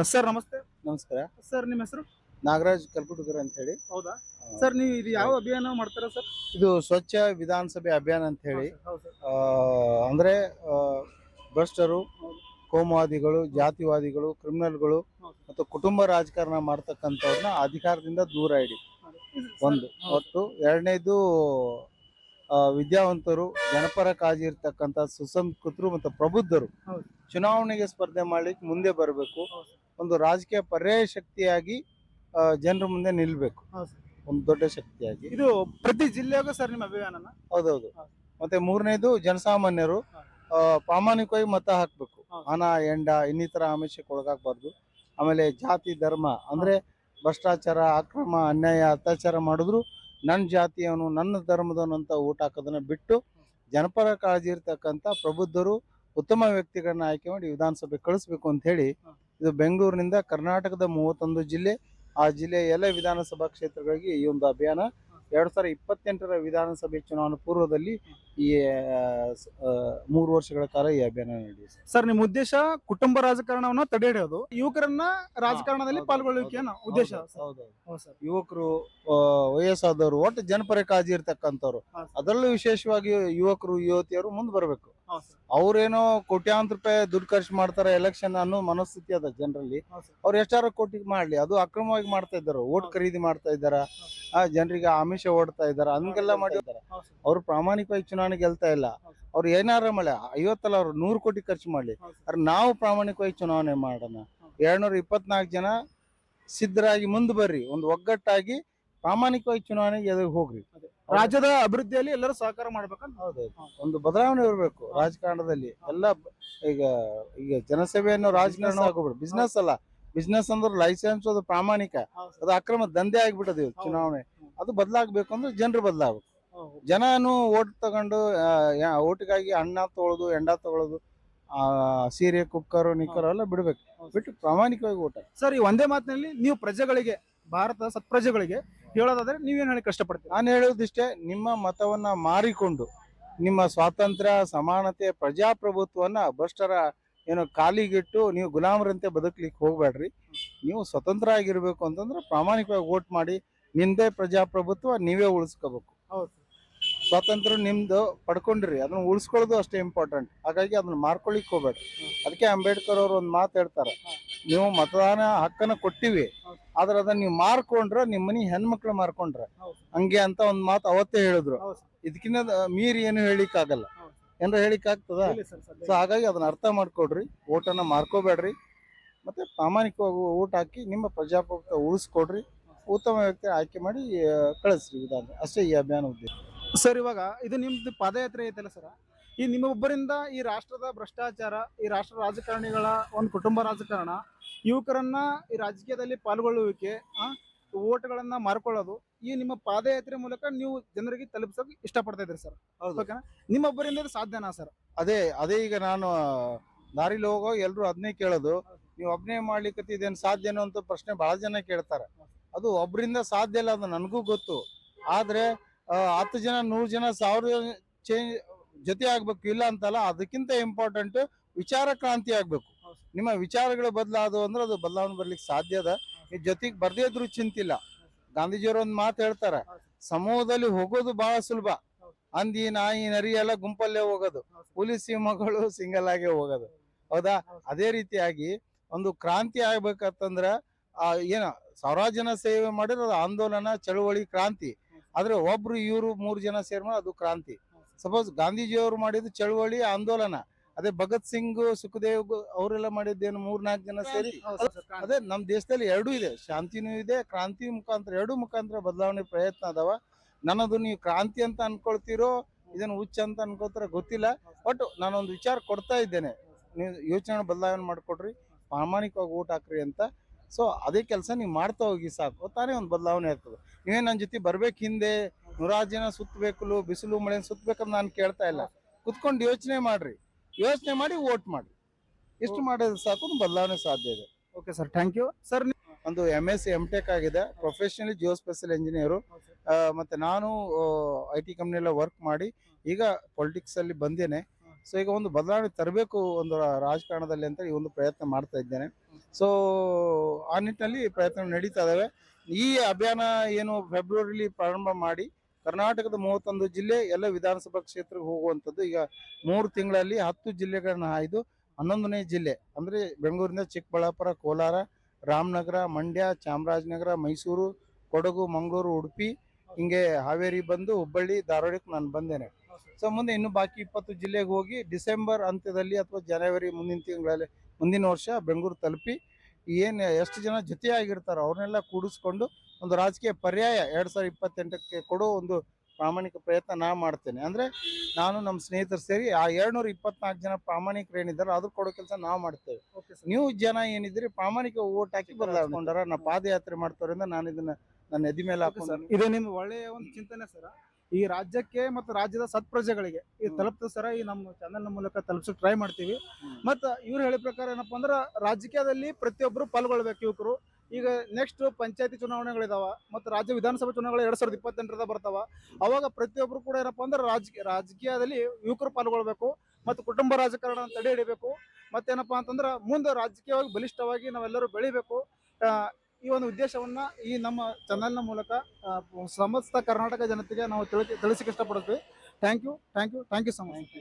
Sir ನಮಸ್ತೆ. ನಮಸ್ಕಾರ. Sir ನಿಮ್ಮ ಹೆಸರು? ನಾಗರಾಜ್ ಕಲ್ಕುಟಗರ್ ಅಂತ ಹೇಳಿ. ಹೌದಾ? ಸರ್ ನೀವು ಇದು ಯಾವ ಅಭಿಯಾನ ಮಾಡ್ತಾರ ಸರ್? ಇದು ಸ್ವಚ್ಛ ವಿಧಾನಸಭೆ ಅಭಿಯಾನ ಅಂತ ಹೇಳಿ. ಆ, ಅಂದ್ರೆ ಆ, ಭ್ರಷ್ಟರು ಕೋಮವಾದಿಗಳು ಜಾತಿವಾದಿಗಳು ಕ್ರಿಮಿನಲ್ಗಳು. ಮತ್ತು ಕುಟುಂಬ ರಾಜಕಾರಣ ಮಾಡ್ತಕ್ಕಂಥವ್ರನ್ನ ಅಧಿಕಾರದಿಂದ ದೂರ ಇಡಿ. ಒಂದು. ಒಟ್ಟು ಎರಡನೇದು ವಿದ್ಯಾವಂತರು ಜನಪರ ಕಾಜಿ ಇರ್ತಕ್ಕಂಥ ಸುಸಂಸ್ಕೃತರು ಮತ್ತು ಪ್ರಬುದ್ಧರು. ಚುನಾವಣೆಗೆ ಸ್ಪರ್ಧೆ ಮಾಡ್ಲಿಕ್ಕೆ ಮುಂದೆ ಬರಬೇಕು ಒಂದು ರಾಜಕೀಯ ಪರ್ಯಾಯ ಶಕ್ತಿಯಾಗಿ ಜನರ ಮುಂದೆ ನಿಲ್ಬೇಕು. ಒಂದು ದೊಡ್ಡ ಶಕ್ತಿಯಾಗಿ ಇದು ಪ್ರತಿ ಜಿಲ್ಲೆಗೂ ಸರ್ ನಿಮ್ಮ ಅಭಿಯಾನ ಹೌದೌದು ಹೌದು. ಮತ್ತೆ ಮೂರನೇದು ಜನಸಾಮಾನ್ಯರು ಪ್ರಾಮಾಣಿಕವಾಗಿ ಮತ ಹಾಕ್ಬೇಕು. ಹಣ ಎಂಡ ಇನ್ನಿತರ ಆಮಿಷಕ್ಕೆ ಒಳಗಾಗಬಾರ್ದು ಆಮೇಲೆ ಜಾತಿ ಧರ್ಮ ಅಂದ್ರೆ ಭ್ರಷ್ಟಾಚಾರ ಅಕ್ರಮ ಅನ್ಯಾಯ ಅತ್ಯಾಚಾರ ಮಾಡಿದ್ರು ನನ್ನ ಜಾತಿಯವನು ನನ್ನ ಧರ್ಮದವನು ಅಂತ ಊಟ ಹಾಕೋದನ್ನ ಬಿಟ್ಟು ಜನಪರ ಕಾಳಜಿ ಇರ್ತಕ್ಕಂಥ ಪ್ರಬುದ್ಧರು ಉತ್ತಮ ವ್ಯಕ್ತಿಗಳನ್ನ ಆಯ್ಕೆ ಮಾಡಿ ವಿಧಾನಸಭೆ ಕಳಿಸ್ಬೇಕು ಅಂತ ಹೇಳಿ ಇದು ಬೆಂಗಳೂರಿನಿಂದ ಕರ್ನಾಟಕದ ಮೂವತ್ತೊಂದು ಜಿಲ್ಲೆ ಆ ಜಿಲ್ಲೆಯ ಎಲ್ಲ ವಿಧಾನಸಭಾ ಕ್ಷೇತ್ರಗಳಿಗೆ ಈ ಒಂದು ಅಭಿಯಾನ ಎರಡ್ ಸಾವಿರ ಇಪ್ಪತ್ತೆಂಟರ ವಿಧಾನಸಭೆ ಚುನಾವಣೆ ಪೂರ್ವದಲ್ಲಿ ಈ ಮೂರು ವರ್ಷಗಳ ಕಾಲ ಈ ಅಭಿಯಾನ ನಡೆಯುತ್ತೆ ಸರ್ ನಿಮ್ಮ ಉದ್ದೇಶ ಕುಟುಂಬ ರಾಜಕಾರಣವನ್ನ ತಡೆ ಹಿಡಿಯೋದು ಯುವಕರನ್ನ ರಾಜಕಾರಣದಲ್ಲಿ ಹೌದು, ಪಾಲ್ಗೊಳ್ಳುವಿಕೆಯನ್ನು ಉದ್ದೇಶ. ಯುವಕರು ವಯಸ್ಸಾದವರು ಒಟ್ಟು ಜನಪರ ಕಾಳಜಿ ಇರ್ತಕ್ಕಂಥವ್ರು ಅದರಲ್ಲೂ ವಿಶೇಷವಾಗಿ ಯುವಕರು ಯುವತಿಯರು ಮುಂದೆ ಬರಬೇಕು. ಅವ್ರೇನೋ ಕೋಟ್ಯಾಂತರ ರೂಪಾಯಿ ದುಡ್ಡು ಖರ್ಚು ಮಾಡ್ತಾರೆ ಎಲೆಕ್ಷನ್ ಅನ್ನೋ ಮನಸ್ಥಿತಿ ಅದ ಜನರಲ್ಲಿ. ಅವ್ರು ಎಷ್ಟಾರು ಕೋಟಿ ಮಾಡ್ಲಿ ಅದು ಅಕ್ರಮವಾಗಿ ಮಾಡ್ತಾ ಇದ್ದಾರೆ ಓಟ್. ಖರೀದಿ ಮಾಡ್ತಾ ಇದ್ದಾರ ಜನರಿಗೆ ಆಮಿಷ ಓಡ್ತಾ ಇದಾರ ಹಂಗೆಲ್ಲ ಮಾಡಿದ್ದಾರೆ ಅವ್ರು ಪ್ರಾಮಾಣಿಕವಾಗಿ ಚುನಾವಣೆ ಗೆಲ್ತಾ ಇಲ್ಲ. ಅವ್ರು ಏನಾರ ಮಳೆ ಐವತ್ತಲ್ಲ ಅವ್ರು ನೂರು ಕೋಟಿ ಖರ್ಚು ಮಾಡ್ಲಿ. ಅವ್ರು. ನಾವು ಪ್ರಾಮಾಣಿಕವಾಗಿ ಚುನಾವಣೆ ಮಾಡೋಣ. ಎರಡ್ನೂರ ಇಪ್ಪತ್ನಾಲ್ಕು ಜನ ಸಿದ್ಧರಾಗಿ ಮುಂದೆ ಬರ್ರಿ ಒಂದು ಒಗ್ಗಟ್ಟಾಗಿ ಪ್ರಾಮಾಣಿಕವಾಗಿ ಚುನಾವಣೆಗೆ ಎದುರು ಹೋಗ್ರಿ. ರಾಜ್ಯದ ಅಭಿವೃದ್ಧಿಯಲ್ಲಿ ಎಲ್ಲರೂ ಸಹಕಾರ ಮಾಡ್ಬೇಕಂತ ಹೌದು. ಒಂದು ಬದಲಾವಣೆ ಇರಬೇಕು ರಾಜಕಾರಣದಲ್ಲಿ. ಎಲ್ಲ ಈಗ ಈಗ ಜನಸೇವೆಯನ್ನು ರಾಜಕಾರಣ ಹಾಕೋಬಿಡು ಬಿಸ್ನೆಸ್ ಅಲ್ಲ. ಬಿಸ್ನೆಸ್ ಅಂದ್ರೆ ಲೈಸೆನ್ಸ್ ಅದು ಪ್ರಾಮಾಣಿಕ. ಅದು ಅಕ್ರಮ ದಂಧೆ ಆಗ್ಬಿಟ್ಟದೆ ಚುನಾವಣೆ. ಅದು ಬದಲಾಗಬೇಕು ಅಂದ್ರೆ ಜನರು ಬದಲಾಗಬೇಕು. ಜನನು ಓಟ್ ತಗೊಂಡು ಓಟಿಗಾಗಿ ಅಣ್ಣ ತಗೊಳ್ಳೋದು ಎಂಡ ತಗೊಳ್ಳೋದು ಆ, ಸೀರೆ ಕುಕ್ಕರು ನಿಕ್ಕರ್ ಎಲ್ಲ ಬಿಡ್ಬೇಕು. ಬಿಟ್ಟು ಪ್ರಾಮಾಣಿಕವಾಗಿ ಓಟ ಸರ್ ಈ ಒಂದೇ ಮಾತಿನಲ್ಲಿ ನೀವು ಪ್ರಜೆಗಳಿಗೆ ಭಾರತದ ಸತ್ಪ್ರಜೆಗಳಿಗೆ ಹೇಳೋದಾದ್ರೆ ನೀವೇನು ಹೇಳಿ ಕಷ್ಟಪಡ್ತೀರಾ? ನಾನು ಹೇಳೋದಿಷ್ಟೇ ನಿಮ್ಮ ಮತವನ್ನ ಮಾರಿಕೊಂಡು ನಿಮ್ಮ ಸ್ವಾತಂತ್ರ್ಯ ಸಮಾನತೆ ಪ್ರಜಾಪ್ರಭುತ್ವವನ್ನ ಭ್ರಷ್ಟರ ಏನು ಕಾಲಿಗಿಟ್ಟು ನೀವು ಗುಲಾಮರಂತೆ ಬದುಕಲಿಕ್ಕೆ ಹೋಗ್ಬೇಡ್ರಿ. ನೀವು ಸ್ವತಂತ್ರ ಆಗಿರ್ಬೇಕು ಅಂತಂದ್ರೆ ಪ್ರಾಮಾಣಿಕವಾಗಿ ವೋಟ್ ಮಾಡಿ ನಿಂದೇ ಪ್ರಜಾಪ್ರಭುತ್ವ ನೀವೇ ಉಳಿಸ್ಕೋಬೇಕು. ಹೌದು ಸ್ವಾತಂತ್ರ್ಯ ನಿಮ್ದು ಪಡ್ಕೊಂಡ್ರಿ, ಅದನ್ನ ಉಳಿಸ್ಕೊಳ್ಳೋದು ಅಷ್ಟೇ ಇಂಪಾರ್ಟೆಂಟ್ ಹಾಗಾಗಿ ಅದನ್ನ ಮಾರ್ಕೊಳ್ಳಿಕ್ ಹೋಗ್ಬೇಡ್ರಿ ಅದಕ್ಕೆ ಅಂಬೇಡ್ಕರ್ ಅವರು ಒಂದು ಮಾತು ಹೇಳ್ತಾರೆ, ನೀವು ಮತದಾನ ಹಕ್ಕನ್ನ ಕೊಟ್ಟಿವಿ. ಆದ್ರೆ ಅದನ್ನ ನೀವು ಮಾರ್ಕೊಂಡ್ರ ನಿಮ್ಮ ಮನಿ ಹೆಣ್ಮಕ್ಳು ಮಾರ್ಕೊಂಡ್ರ. ಹಂಗೆ ಅಂತ ಒಂದ್ ಮಾತು ಅವತ್ತೇ ಹೇಳಿದ್ರು ಇದಕ್ಕಿನ್ನ. ಮೀರಿ ಏನು ಹೇಳಿಕ್ ಆಗಲ್ಲ ಏನಾರ ಹೇಳಿಕ್ ಆಗ್ತದ. ಸೊ ಹಾಗಾಗಿ ಅದನ್ನ ಅರ್ಥ ಮಾಡ್ಕೊಡ್ರಿ ಓಟನ್ನ ಮಾರ್ಕೋಬೇಡ್ರಿ, ಮತ್ತೆ ಪ್ರಾಮಾಣಿಕವಾಗಿ ಓಟ್ ಹಾಕಿ ನಿಮ್ಮ ಪ್ರಜಾಪ್ರಭುತ್ವ ಉಳಿಸ್ಕೊಡ್ರಿ, ಉತ್ತಮ ವ್ಯಕ್ತಿ ಆಯ್ಕೆ ಮಾಡಿ ಕಳಿಸ್ರಿ ವಿಧಾನ ಅಷ್ಟೇ ಈ ಅಭಿಯಾನ ಉದ್ದೇಶ ಸರ್ ಇವಾಗ ಇದು ನಿಮ್ದು ಪಾದಯಾತ್ರೆ ಐತಲ್ಲ ಸರ್? ಈ ನಿಮ್ಮೊಬ್ಬರಿಂದ ಈ ರಾಷ್ಟ್ರದ ಭ್ರಷ್ಟಾಚಾರ ಈ ರಾಷ್ಟ್ರ ರಾಜಕಾರಣಿಗಳ ಒಂದು ಕುಟುಂಬ ರಾಜಕಾರಣ ಯುವಕರನ್ನ ಈ ರಾಜಕೀಯದಲ್ಲಿ ಪಾಲ್ಗೊಳ್ಳುವಿಕೆ ಆ, ಓಟ್ಗಳನ್ನ ಮಾರ್ಕೊಳ್ಳೋದು ಈ ನಿಮ್ಮ ಪಾದಯಾತ್ರೆ ಮೂಲಕ ನೀವು ಜನರಿಗೆ ತಲುಪಿಸೋಕೆ ಇಷ್ಟಪಡ್ತಾ ಇದ್ರಿ ಸರ್. ಓಕೆನಾ? ನಿಮ್ಮೊಬ್ಬರಿಂದ ಇದು ಸಾಧ್ಯನಾ ಸರ್? ಅದೇ ಅದೇ ಈಗ ನಾನು ದಾರಿಲಿ ಹೋಗೋ ಎಲ್ರು ಅದನ್ನೇ ಕೇಳೋದು. ನೀವು ಒಬ್ಬನೇ ಮಾಡ್ಲಿಕ್ಕೆ ಇದೇನು ಸಾಧ್ಯನೋ ಅಂತ ಪ್ರಶ್ನೆ ಬಹಳ ಜನ ಕೇಳ್ತಾರೆ. ಅದು ಒಬ್ಬರಿಂದ ಸಾಧ್ಯ ಇಲ್ಲ ಅದು ನನಗೂ ಗೊತ್ತು. ಆದ್ರೆ ಹತ್ತು ಜನ, ನೂರು ಜನ, ಸಾವಿರ ಚೇಂಜ್ ಜೊತೆ ಆಗ್ಬೇಕು, ಇಲ್ಲ ಅಂತಲ್ಲ, ಅದಕ್ಕಿಂತ ಇಂಪಾರ್ಟೆಂಟ್ ವಿಚಾರ ಕ್ರಾಂತಿ ಆಗ್ಬೇಕು. ನಿಮ್ಮ ವಿಚಾರಗಳು ಬದಲಾದವು ಅಂದ್ರೆ ಅದು ಬದಲಾವಣೆ ಬರ್ಲಿಕ್ಕೆ ಸಾಧ್ಯ ಅದ. ಈ ಜೊತೆಗೆ ಬರ್ದೇ ಇದ್ರು ಚಿಂತಿಲ್ಲ ಗಾಂಧೀಜಿಯವರು ಒಂದು ಮಾತು ಹೇಳ್ತಾರೆ ಹೌದು. ಸಮೂಹದಲ್ಲಿ ಹೋಗೋದು ಬಹಳ ಸುಲಭ. ಅಂದಿ ನಾಯಿ, ನರಿ ಎಲ್ಲ ಗುಂಪಲ್ಲೇ ಹೋಗೋದು. ಹುಲಿ, ಸಿಂಹಗಳು ಸಿಂಗಲ್ ಆಗೇ ಹೋಗೋದು. ಹೌದಾ? ಅದೇ ರೀತಿಯಾಗಿ ಒಂದು ಕ್ರಾಂತಿ ಆಗ್ಬೇಕಂತಂದ್ರ, ಆ, ಏನ, ಸಾವಿರಾರು ಜನ ಸೇವೆ ಮಾಡಿದ್ರೆ ಅದು ಆಂದೋಲನ, ಚಳುವಳಿ, ಕ್ರಾಂತಿ. ಆದ್ರೆ ಒಬ್ರು ಇವರು ಮೂರು ಜನ ಸೇರ್ಮ ಅದು ಕ್ರಾಂತಿ. ಸಪೋಸ್ ಗಾಂಧೀಜಿಯವರು ಮಾಡಿದ್ದು ಚಳುವಳಿ ಆಂದೋಲನ. ಅದೇ ಭಗತ್ ಸಿಂಗ್ ಸುಖದೇವ್ ಅವರೆಲ್ಲ ಮಾಡಿದ್ದೇನು ಮೂರ್ ನಾಲ್ಕು ಜನ ಸೇರಿ. ಅದೇ ನಮ್ಮ ದೇಶದಲ್ಲಿ ಎರಡೂ ಇದೆ. ಶಾಂತಿನೂ ಇದೆ ಕ್ರಾಂತಿ ಮುಖಾಂತರ ಎರಡೂ ಮುಖಾಂತರ ಬದಲಾವಣೆ ಪ್ರಯತ್ನ ಅದಾವ. ನನ್ನದು ನೀವು ಕ್ರಾಂತಿ ಅಂತ ಅನ್ಕೊಳ್ತಿರೋ ಇದನ್ನ ಹುಚ್ಚ ಅಂತ ಅನ್ಕೋತಾರ ಗೊತ್ತಿಲ್ಲ. ಬಟ್ ನಾನೊಂದು ವಿಚಾರ ಕೊಡ್ತಾ ಇದ್ದೇನೆ. ನೀವು ಯೋಚನೆ ಬದಲಾವಣೆ ಮಾಡ್ಕೊಡ್ರಿ ಪ್ರಾಮಾಣಿಕವಾಗಿ ಊಟ ಹಾಕ್ರಿ ಅಂತ. ಸೊ ಅದೇ ಕೆಲಸ ನೀವು ಮಾಡ್ತಾ ಹೋಗಿ ಸಾಕು ತಾನೇ ಒಂದು ಬದಲಾವಣೆ ಆಗ್ತದೆ. ನೀವೇ ನನ್ನ ಜೊತೆ ಬರ್ಬೇಕು ಹಿಂದೆ ನೂರಾರು ಜನ ಸುತ್ತಬೇಕು ಬಿಸಿಲು ಮಳೆ ಸುತ್ತಬೇಕಂತ ನಾನು ಕೇಳ್ತಾ ಇಲ್ಲ. ಕುತ್ಕೊಂಡು ಯೋಚನೆ ಮಾಡ್ರಿ. ಯೋಚನೆ ಮಾಡಿ ವೋಟ್ ಮಾಡ್ರಿ. ಇಷ್ಟು ಮಾಡೋದು ಸಾಕು ಒಂದು ಬದಲಾವಣೆ ಸಾಧ್ಯ ಇದೆ. Okay sir thank you. Sir ಒಂದು M S C M tech ಆಗಿದೆ ಪ್ರೊಫೆಷನಲಿ ಜಿಯೋ ಸ್ಪೆಷಲ್ ಇಂಜಿನಿಯರು ಮತ್ತೆ ನಾನು ಐ ಟಿ ಕಂಪ್ನಿಯಲ್ಲ ವರ್ಕ್ ಮಾಡಿ ಈಗ ಪೊಲಿಟಿಕ್ಸ್ ಅಲ್ಲಿ ಬಂದೇನೆ. ಸೊ ಈಗ ಒಂದು ಬದಲಾವಣೆ ತರಬೇಕು ಒಂದು ರಾಜಕಾರಣದಲ್ಲಿ ಅಂತ ಈ ಒಂದು ಪ್ರಯತ್ನ ಮಾಡ್ತಾ ಇದ್ದೇನೆ. ಸೊ ಆ ನಿಟ್ಟಿನಲ್ಲಿ ಪ್ರಯತ್ನ ನಡೀತಾ ಇದ್ದಾವೆ ಈ ಅಭಿಯಾನ ಏನು ಫೆಬ್ರವರಿಲಿ ಪ್ರಾರಂಭ ಮಾಡಿ ಕರ್ನಾಟಕದ ಮೂವತ್ತೊಂದು ಜಿಲ್ಲೆ, ಎಲ್ಲ ವಿಧಾನಸಭಾ ಕ್ಷೇತ್ರಕ್ಕೆ ಹೋಗುವಂಥದ್ದು ಈಗ ಮೂರು ತಿಂಗಳಲ್ಲಿ ಹತ್ತು ಜಿಲ್ಲೆಗಳನ್ನು ಆಯ್ದು ಹನ್ನೊಂದನೇ ಜಿಲ್ಲೆ, ಅಂದ್ರೆ ಬೆಂಗಳೂರಿಂದ ಚಿಕ್ಕಬಳ್ಳಾಪುರ, ಕೋಲಾರ, ರಾಮನಗರ, ಮಂಡ್ಯ, ಚಾಮರಾಜನಗರ, ಮೈಸೂರು, ಕೊಡಗು, ಮಂಗಳೂರು, ಉಡುಪಿ, ಹಿಂಗೆ ಹಾವೇರಿ ಬಂದು ಹುಬ್ಬಳ್ಳಿ, ಧಾರವಾಡಕ್ಕೆ ನಾನು ಬಂದೇನೆ. ಸೊ ಮುಂದೆ ಇನ್ನು ಬಾಕಿ ಇಪ್ಪತ್ತು ಜಿಲ್ಲೆಗೆ ಹೋಗಿ ಡಿಸೆಂಬರ್ ಅಂತ್ಯದಲ್ಲಿ ಅಥವಾ ಜನವರಿ ಮುಂದಿನ ತಿಂಗಳಲ್ಲಿ ಮುಂದಿನ ವರ್ಷ ಬೆಂಗಳೂರು ತಲುಪಿ ಏನು ಎಷ್ಟು ಜನ ಜೊತೆಯಾಗಿರ್ತಾರೋ ಅವ್ರನ್ನೆಲ್ಲ ಕೂಡಿಸ್ಕೊಂಡು ಒಂದು ರಾಜಕೀಯ ಪರ್ಯಾಯ ಎರಡು ಸಾವಿರದ ಇಪ್ಪತ್ತೆಂಟಕ್ಕೆ ಕೊಡೋ ಒಂದು ಪ್ರಾಮಾಣಿಕ ಪ್ರಯತ್ನ ನಾ ಮಾಡ್ತೇನೆ. ಅಂದ್ರೆ ನಾನು ನಮ್ಮ ಸ್ನೇಹಿತರು ಸೇರಿ ಆ ಎರಡ್ನೂರ ಇಪ್ಪತ್ನಾಲ್ಕು ಜನ ಪ್ರಾಮಾಣಿಕರು ಏನಿದ್ದಾರೆ ಅದ್ರ ಕೊಡೋ ಕೆಲಸ ನಾವು ಮಾಡ್ತೇವೆ. ಓಕೆ ಸರ್ ನೀವು ಜನ ಏನಿದ್ರಿ ಪ್ರಾಮಾಣಿಕ ಓಟ್ ಹಾಕಿ ಬದಲಾವಣೆ ನಾ ಪಾದಯಾತ್ರೆ ಮಾಡ್ತಾರಿಂದ ನಾನು ಇದನ್ನ ನನ್ನ ಎದಿ ಮೇಲೆ ಹಾಕೊಂಡು ಇದು ನಿಮ್ ಒಳ್ಳೆಯ ಒಂದು ಚಿಂತನೆ ಸರ್ ಈ ರಾಜ್ಯಕ್ಕೆ ಮತ್ತು ರಾಜ್ಯದ ಸತ್ಪ್ರಜೆಗಳಿಗೆ ಈ ತಲುಪ್ತ ಸರ ಈ ನಮ್ಮ ಚಾನೆಲ್ ಮೂಲಕ ತಲುಪಿಸೋಕೆ ಟ್ರೈ ಮಾಡ್ತೀವಿ. ಮತ್ತು ಇವ್ರು ಹೇಳಿದ ಪ್ರಕಾರ ಏನಪ್ಪ ಅಂದ್ರೆ ರಾಜಕೀಯದಲ್ಲಿ ಪ್ರತಿಯೊಬ್ಬರು ಪಾಲ್ಗೊಳ್ಬೇಕು ಯುವಕರು ಈಗ ನೆಕ್ಸ್ಟ್ ಪಂಚಾಯತಿ ಚುನಾವಣೆಗಳಿದಾವ ಮತ್ತು ರಾಜ್ಯ ವಿಧಾನಸಭಾ ಚುನಾವಣೆ ಎರಡ್ ಸಾವಿರದ ಇಪ್ಪತ್ತೆಂಟರದ ಬರ್ತಾವ. ಅವಾಗ ಪ್ರತಿಯೊಬ್ಬರು ಕೂಡ ಏನಪ್ಪ ಅಂದ್ರೆ ರಾಜಕೀಯ ರಾಜಕೀಯದಲ್ಲಿ ಯುವಕರು ಪಾಲ್ಗೊಳ್ಬೇಕು ಮತ್ತು ಕುಟುಂಬ ರಾಜಕಾರಣ ತಡೆ ಹಿಡಿಬೇಕು. ಮತ್ತೇನಪ್ಪ ಅಂತಂದ್ರೆ ಮುಂದೆ ರಾಜಕೀಯವಾಗಿ ಬಲಿಷ್ಠವಾಗಿ ನಾವೆಲ್ಲರೂ ಬೆಳಿಬೇಕು. ಈ ಒಂದು ಉದ್ದೇಶವನ್ನ ಈ ನಮ್ಮ ಚಾನೆಲ್ನ ಮೂಲಕ ಸಮಸ್ತ ಕರ್ನಾಟಕ ಜನತೆಗೆ ನಾವು ತಿಳಿಸಿ, ತಿಳಿಸಿಕ್ಕೆ ಇಷ್ಟಪಡ್ತೀವಿ thank you thank you thank you so much